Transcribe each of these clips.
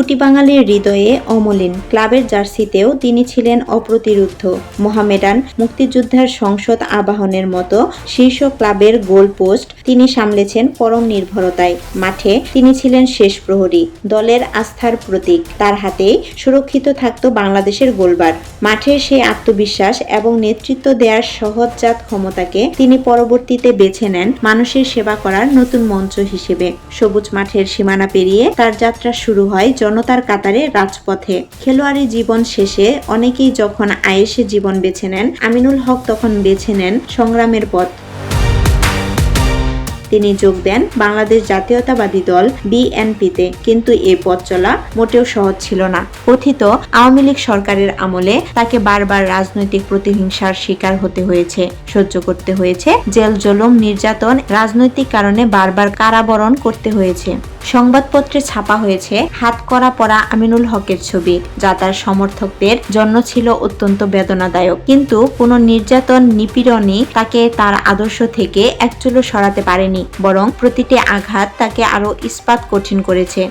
কুটি বাঙালির হৃদয়ে অমলিন। ক্লাবের জার্সিতেও তিনি ছিলেন অপ্রতিরুদ্ধ। মোহামেডান মুক্তিযোদ্ধার সংসদ আবাহনের মতো শীর্ষ ক্লাবের গোল পোস্ট তিনি সামলেছেন পরম নির্ভরতায়। মাঠে তিনি ছিলেন শেষ প্রহরী, দলের আস্থার প্রতীক। তার হাতেই সুরক্ষিত থাকত বাংলাদেশের গোলবার। মাঠের সেই আত্মবিশ্বাস এবং নেতৃত্ব দেওয়ার সহজজাত ক্ষমতাকে তিনি পরবর্তীতে বেছে নেন মানুষের সেবা করার নতুন মঞ্চ হিসেবে। সবুজ মাঠের সীমানা পেরিয়ে তার যাত্রা শুরু হয় জনতার কাতারে রাজপথে। খেলোয়াড়ি জীবন শেষে অনেকেই যখন আয়েসে জীবন বেছে নেন, আমিনুল হক তখন বেছে নেন সংগ্রামের পথ। তিনি যোগ দেন বাংলাদেশ জাতীয়তাবাদী দল বিএনপিতে, কিন্তু এ পথ চলা মোটেও সহজ ছিল না। কথিত, আওয়ামী লীগ সরকারের আমলে তাকে বারবার রাজনৈতিক প্রতিহিংসার শিকার হতে হয়েছে, সহ্য করতে হয়েছে, জেল জলম, নির্যাতন, রাজনৈতিক কারণে বারবার কারাবরণ করতে হয়েছে। সংবাদপত্রে ছাপা হয়েছে হাত করা পড়া আমিনুল হকের ছবি, যা তার সমর্থকদের জন্য ছিল অত্যন্ত বেদনাদায়ক। কিন্তু কোনো নির্যাতন নিপীড়নই তাকে তার আদর্শ থেকে একচুলো সরাতে পারেনি, বরং প্রতিটি আঘাত তাকে আরও ইস্পাত কঠিন করেছে।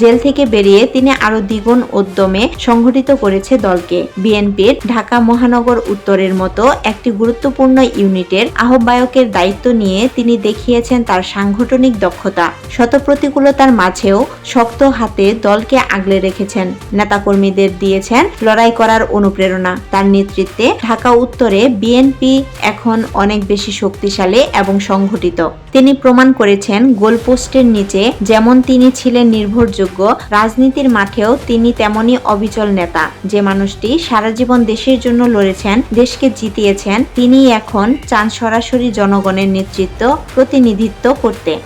জেল থেকে বেরিয়ে তিনি আরও দ্বিগুণ উদ্যমে সংগঠিত করেছে দলকে। বিএনপির ঢাকা মহানগর উত্তরের মতো একটি গুরুত্বপূর্ণ ইউনিটের আহ্বায়কের দায়িত্ব নিয়ে তিনি দেখিয়েছেন তার সাংগঠনিক দক্ষতা। শত প্রতিকূলতার মাঝেও শক্ত হাতে দলকে আগলে রেখেছেন। নেতাকর্মীদের দিয়েছেন লড়াই করার অনুপ্রেরণা। তার নেতৃত্বে ঢাকা উত্তরে বিএনপি এখন অনেক বেশি শক্তিশালী এবং সংগঠিত তিনি প্রমাণ করেছেন গোলপোস্টের নিচে যেমন তিনি ছিলেন নির্ভরযোগ্য রাজনীতির মাঠেও তিনি তেমনই অবিচল নেতা। যে মানুষটি সারা জীবন দেশের জন্য লড়েছেন, দেশকে জিতিয়েছেন তিনি এখন চান সরাসরি জনগণের নেতৃত্ব, প্রতিনিধিত্ব করতে।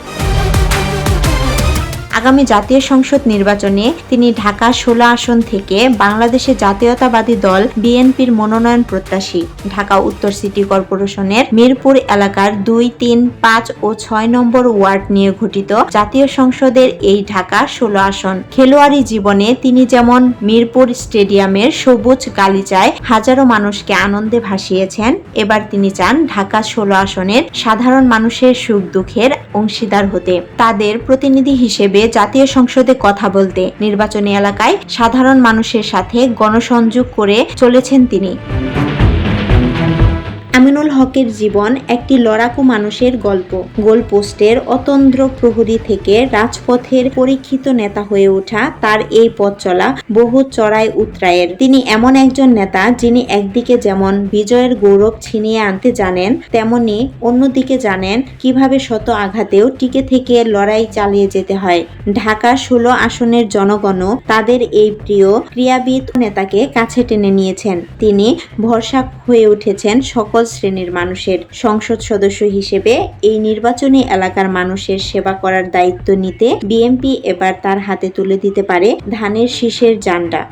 আগামী জাতীয় সংসদ নির্বাচনে তিনি ঢাকা ষোলো আসন থেকে বাংলাদেশের জাতীয়তাবাদী দল বিএনপির মনোনয়ন প্রত্যাশী। ঢাকা উত্তর সিটি কর্পোরেশনের মিরপুর এলাকার দুই, তিন, পাঁচ ও ছয় নম্বর ওয়ার্ড নিয়ে গঠিত জাতীয় সংসদের এই ঢাকা ষোলো আসন। খেলোয়াড়ি জীবনে তিনি যেমন মিরপুর স্টেডিয়ামের সবুজ গালিচায় হাজারো মানুষকে আনন্দে ভাসিয়েছেন, এবার তিনি চান ঢাকা ষোলো আসনের সাধারণ মানুষের সুখ দুঃখের অংশীদার হতে। তাদের প্রতিনিধি হিসেবে জাতীয় সংসদে কথা বলতে নির্বাচনী এলাকায় সাধারণ মানুষের সাথে গণসংযোগ করে চলেছেন তিনি। আমিনুল হকের জীবন একটি লড়াকু মানুষের গল্প। গোলপোস্টের অতন্দ্র প্রহরী থেকে রাজপথের পরীক্ষিত নেতা হয়ে ওঠা তার এই পথ চলা বহু চড়াই উত্রায়ের। তিনি এমন একজন নেতা যিনি একদিকে যেমন বিজয়ের গৌরব ছিনিয়ে আনতে জানেন, তেমনি অন্যদিকে জানেন কীভাবে শত আঘাতেও টিকে থেকে লড়াই চালিয়ে যেতে হয়। ঢাকা ষোলো আসনের জনগণও তাদের এই প্রিয় ক্রিয়াবিদ নেতাকে কাছে টেনে নিয়েছেন। তিনি ভরসা হয়ে উঠেছেন সকল শ্রেণির মানুষের সংসদ সদস্য হিসেবে এই নির্বাচনী এলাকার মানুষের সেবা করার দায়িত্ব নিতে বিএনপি এবার তার হাতে তুলে দিতে পারে ধানের শীষের জান্ডা।